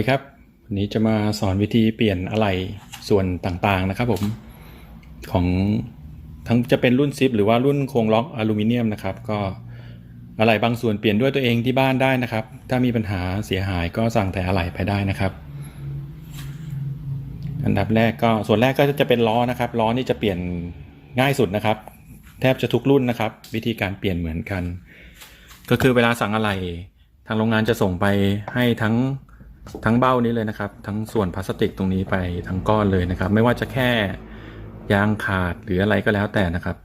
ดีครับวันนี้จะมาสอนวิธีเปลี่ยนอะไหล่ส่วนต่างๆนะครับผมของทั้งจะเป็นรุ่นซิปหรือว่ารุ่นโครงล็อกอลูมิเนียมนะครับ ก็อะไหล่บางส่วนเปลี่ยนด้วยตัวเองที่บ้านได้นะครับ ถ้ามีปัญหาเสียหายก็สั่งแต่อะไหล่ไปได้นะครับ อันดับแรกก็ส่วนแรกก็จะเป็นล้อนะครับล้อนี่จะเปลี่ยนง่ายสุดนะครับ แทบจะทุกรุ่นนะครับ วิธีการเปลี่ยนเหมือนกัน ก็คือเวลาสั่งอะไหล่ทางโรงงานจะส่งไปให้ทั้ง ทั้งเบ้านี้เลยนะครับ ทั้งส่วนพลาสติกตรงนี้ไปทั้งก้อนเลยนะครับ ไม่ว่าจะแค่ยางขาดหรืออะไรก็แล้วแต่นะครับ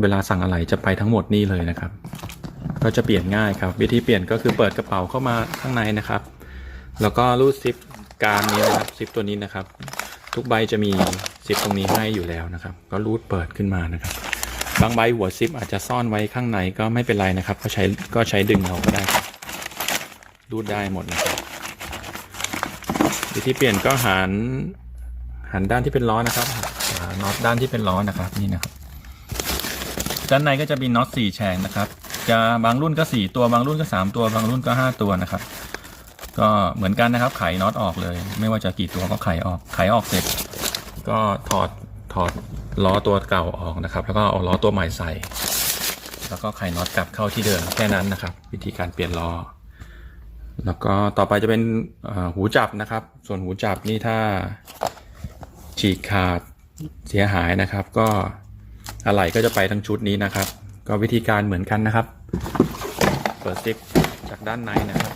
เวลาสั่งอะไหล่จะไปทั้งหมดนี่เลยนะครับ ก็จะเปลี่ยนง่ายครับ วิธีเปลี่ยนก็คือเปิดกระเป๋าเข้ามาข้างในนะครับ แล้วก็รูดซิปกลางนี้นะครับซิปตัวนี้นะครับ ทุกใบจะมีซิปตรงนี้ให้อยู่แล้วนะครับ ก็รูดเปิดขึ้นมานะครับ บางใบหัวซิปอาจจะซ่อนไว้ข้างในก็ไม่เป็นไรนะครับ ก็ใช้ก็ใช้ดึงเอาก็ได้ครับรูดได้หมดนะครับ วิธีเปลี่ยนก็หันหันด้านที่เป็นล้อนะครับน็อตด้านที่เป็นล้อนะครับนี่นะครับ ด้านในก็จะมีน็อตสี่แฉกนะครับ จะบางรุ่นก็สี่ตัวบางรุ่นก็สามตัว บางรุ่นก็ห้าตัวนะครับ ก็เหมือนกันนะครับไขน็อตออกเลย ไม่ว่าจะกี่ตัวก็ไขออกไขออกเสร็จ ก็ถอดถอดล้อตัวเก่าออกนะครับ แล้วก็เอาล้อตัวใหม่ใส่ แล้วก็ไขน็อตกลับเข้าที่เดิมแค่นั้นนะครับ วิธีการเปลี่ยนล้อ แล้วก็ต่อไปจะเป็นหูจับนะครับ ส่วนหูจับนี่ถ้าฉีกขาดเสียหายนะครับ ก็อะไหล่ก็จะไปทั้งชุดนี้นะครับ ก็วิธีการเหมือนกันนะครับ เปิดซิปจากด้านในนะครับ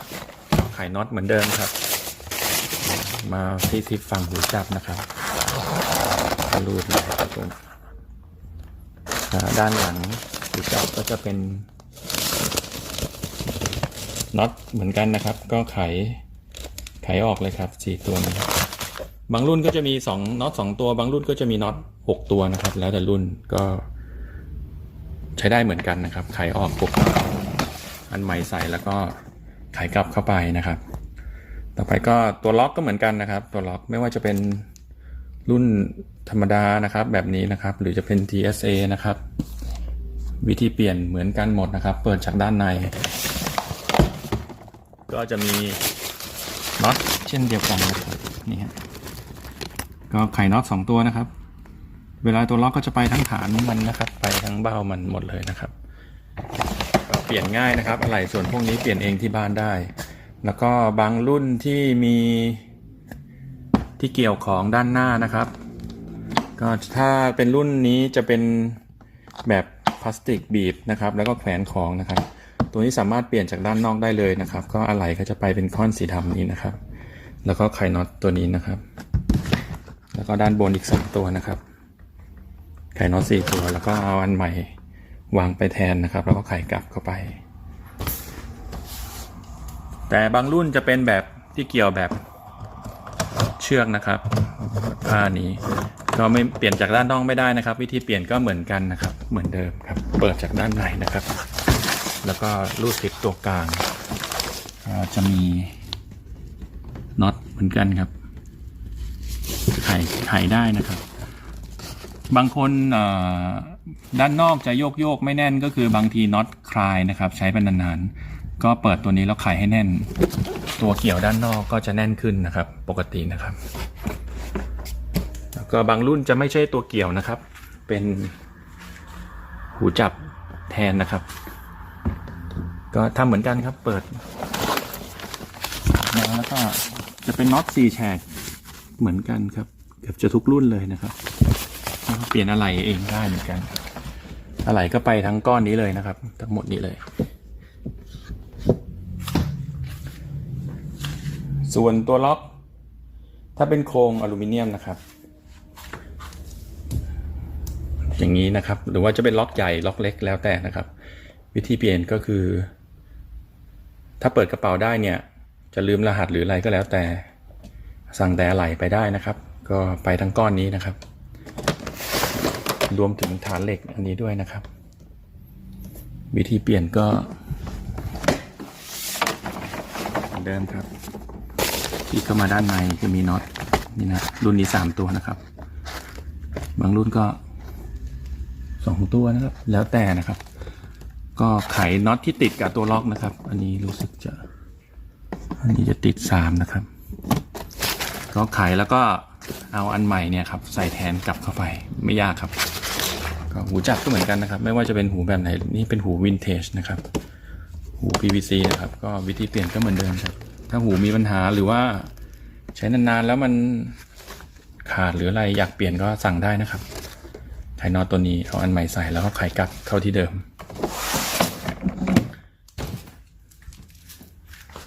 ไขน็อตเหมือนเดิมครับ มาที่ซิปฝั่งหูจับนะครับรูดเลยครับด้านหลังหูจับก็จะเป็น น็อตเหมือนกันนะครับ ก็ไขไขออกเลยครับสี่ตัวนี้บางรุ่นก็จะมีสองน็อตสองตัว บางรุ่นก็จะมีน็อตหกตัวนะครับ แล้วแต่รุ่นก็ ใช้ได้เหมือนกันนะครับ ไขออกปุ๊บอันใหม่ใส่แล้วก็ไขกลับเข้าไปนะครับ ต่อไปก็ตัวล็อกก็เหมือนกันนะครับ ตัวล็อกไม่ว่าจะเป็นรุ่นธรรมดานะครับ แบบนี้นะครับ หรือจะเป็น TSA นะครับ วิธีเปลี่ยนเหมือนกันหมดนะครับ เปิดจากด้านใน ก็จะมีน็อตเช่นเดียวกันนะครับนี่ฮะก็ไขน็อตสองตัวนะครับ เวลาตัวล็อกก็จะไปทั้งฐานมันนะครับ ไปทั้งเบ้ามันหมดเลยนะครับก็เปลี่ยนง่ายนะครับอะไรส่วนพวกนี้เปลี่ยนเองที่บ้านได้ แล้วก็บางรุ่นที่มีที่เกี่ยวของด้านหน้านะครับ ก็ถ้าเป็นรุ่นนี้จะเป็นแบบพลาสติกบีบนะครับ แล้วก็แขวนของนะครับ ตัวนี้สามารถเปลี่ยนจากด้านนอกได้เลยนะครับ ก็อะไหล่ก็จะไปเป็นก้อนสีดำนี้นะครับ แล้วก็ไขน็อตตัวนี้นะครับ แล้วก็ด้านบนอีกสองตัวนะครับ ไขน็อตสี่ตัว แล้วก็เอาอันใหม่วางไปแทนนะครับ แล้วก็ไขกลับเข้าไป แต่บางรุ่นจะเป็นแบบที่เกี่ยวแบบเชือกนะครับผ้านี้ก็ไม่เปลี่ยนจากด้านนอกไม่ได้นะครับ วิธีเปลี่ยนก็เหมือนกันนะครับ เหมือนเดิมครับ เปิดจากด้านในนะครับ แล้วก็รูดซิปตัวกลางจะมีน็อตเหมือนกันครับไขไขได้นะครับ บางคนด้านนอกจะโยกโยกไม่แน่นก็คือบางทีน็อตคลายนะครับ ใช้เป็นนานๆก็เปิดตัวนี้แล้วไขให้แน่น ตัวเกี่ยวด้านนอกก็จะแน่นขึ้นนะครับ ปกตินะครับ แล้วก็บางรุ่นจะไม่ใช่ตัวเกี่ยวนะครับ เป็นหูจับแทนนะครับ ก็ทำเหมือนกันครับ เปิดแล้วก็จะเป็นน็อตสี่แฉกเหมือนกันครับ เกือบจะทุกรุ่นเลยนะครับ เปลี่ยนอะไหล่เองได้เหมือนกันอะไหล่ก็ไปทั้งก้อนนี้เลยนะครับ ทั้งหมดนี้เลย ส่วนตัวล็อก ถ้าเป็นโครงอลูมิเนียมนะครับ อย่างนี้นะครับ หรือว่าจะเป็นล็อกใหญ่ล็อกเล็กแล้วแต่นะครับ วิธีเปลี่ยนก็คือ ถ้าเปิดกระเป๋าได้เนี่ยจะลืมรหัสหรืออะไรก็แล้วแต่ สั่งแต่อะไหล่ไปได้นะครับ ก็ไปทั้งก้อนนี้นะครับ รวมถึงฐานเหล็กอันนี้ด้วยนะครับ วิธีเปลี่ยนก็เหมือนเดิมครับ ที่เข้ามาด้านในจะมีน็อตนี่นะรุ่นนี้สามตัวนะครับ บางรุ่นก็สองตัวนะครับ แล้วแต่นะครับ ก็ไขน็อตที่ติดกับตัวล็อกนะครับ อันนี้รู้สึกจะ อันนี้จะติดสามนะครับ ก็ไขแล้วก็เอาอันใหม่เนี่ยครับใส่แทนกลับเข้าไปไม่ยากครับ ก็หูจับก็เหมือนกันนะครับ ไม่ว่าจะเป็นหูแบบไหนนี่เป็นหูวินเทจนะครับ หู PVC นะครับ ก็วิธีเปลี่ยนก็เหมือนเดิมครับ ถ้าหูมีปัญหาหรือว่าใช้นานๆแล้วมันขาดหรืออะไรอยากเปลี่ยนก็สั่งได้นะครับไขน็อตตัวนี้เอาอันใหม่ใส่แล้วก็ไขกลับเข้าที่เดิม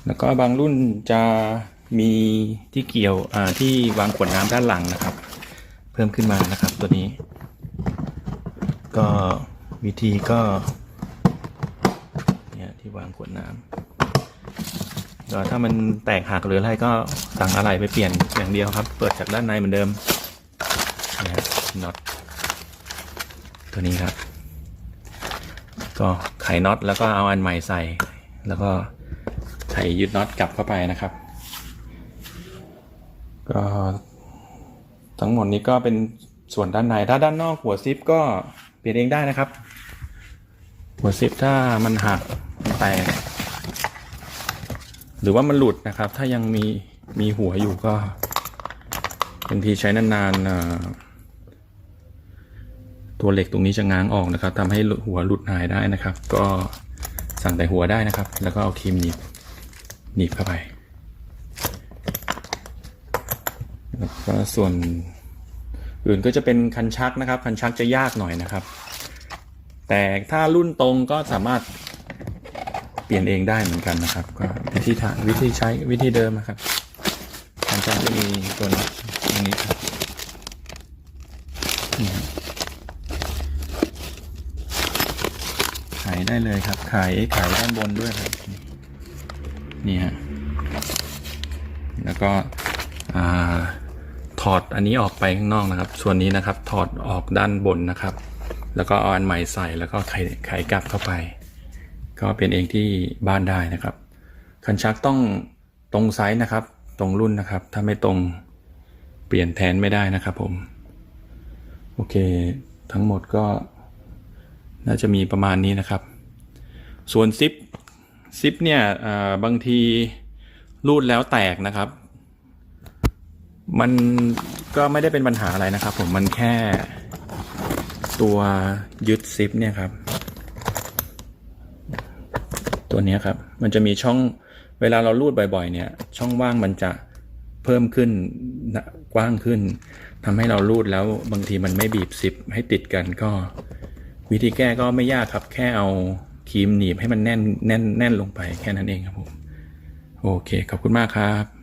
แล้วก็บางรุ่นจะมีที่เกี่ยวที่วางขวดน้ำด้านหลังนะครับ เพิ่มขึ้นมานะครับตัวนี้ ก็วิธีก็เนี่ยที่วางขวดน้ำก็ถ้ามันแตกหักหรืออะไรก็สั่งอะไรไปเปลี่ยนอย่างเดียวครับ เปิดจากด้านในเหมือนเดิมเนี่ยน็อตตัวนี้ครับ ก็ไขน็อตแล้วก็เอาอันใหม่ใส่แล้วก็ ไขยึดน็อตกลับเข้าไปนะครับ ก็ทั้งหมดนี้ก็เป็นส่วนด้านใน ถ้าด้านนอกหัวซิปก็เปลี่ยนเองได้นะครับ หัวซิปถ้ามันหักแตกหรือว่ามันหลุดนะครับ ถ้ายังมีมีหัวอยู่ก็บางทีใช้นานๆตัวเหล็กตรงนี้จะง้างออกนะครับทำให้หัวหลุดหายได้นะครับ ก็สั่งแต่หัวได้นะครับ แล้วก็เอาครีมหนีบ หนีบเข้าไป แล้วก็ส่วนอื่นก็จะเป็นคันชักนะครับ คันชักจะยากหน่อยนะครับ แต่ถ้ารุ่นตรงก็สามารถเปลี่ยนเองได้เหมือนกันนะครับ ก็วิธีทางวิธีใช้วิธีเดิมนะครับคันชักจะมีตัวนี้ตรงนี้ครับนี่ครับขายได้เลยครับ ขายขายด้านบนด้วยครับ นี่ฮะแล้วก็ถอดอันนี้ออกไปข้างนอกนะครับ ส่วนนี้นะครับถอดออกด้านบนนะครับ แล้วก็เอาอันใหม่ใส่แล้วก็ไขไขกลับเข้าไป ก็เป็นเองที่บ้านได้นะครับ คันชักต้องตรงไซส์นะครับ ตรงรุ่นนะครับ ถ้าไม่ตรงเปลี่ยนแทนไม่ได้นะครับผม โอเค ทั้งหมดก็น่าจะมีประมาณนี้นะครับ ส่วนซิป ซิปเนี่ยบางทีรูดแล้วแตกนะครับ มันก็ไม่ได้เป็นปัญหาอะไรนะครับ ผมมันแค่ตัวยึดซิปเนี่ยครับ ตัวนี้ครับ มันจะมีช่องเวลาเรารูดบ่อยๆ เนี่ย ช่องว่างมันจะเพิ่มขึ้นกว้างขึ้นทำให้เรารูดแล้วบางทีมันไม่บีบซิปให้ติดกันก็ วิธีแก้ก็ไม่ยากครับแค่เอา ครีมหนีบให้มันแน่นแน่นแน่นลงไปแค่นั้นเองครับผม โอเค ขอบคุณมากครับ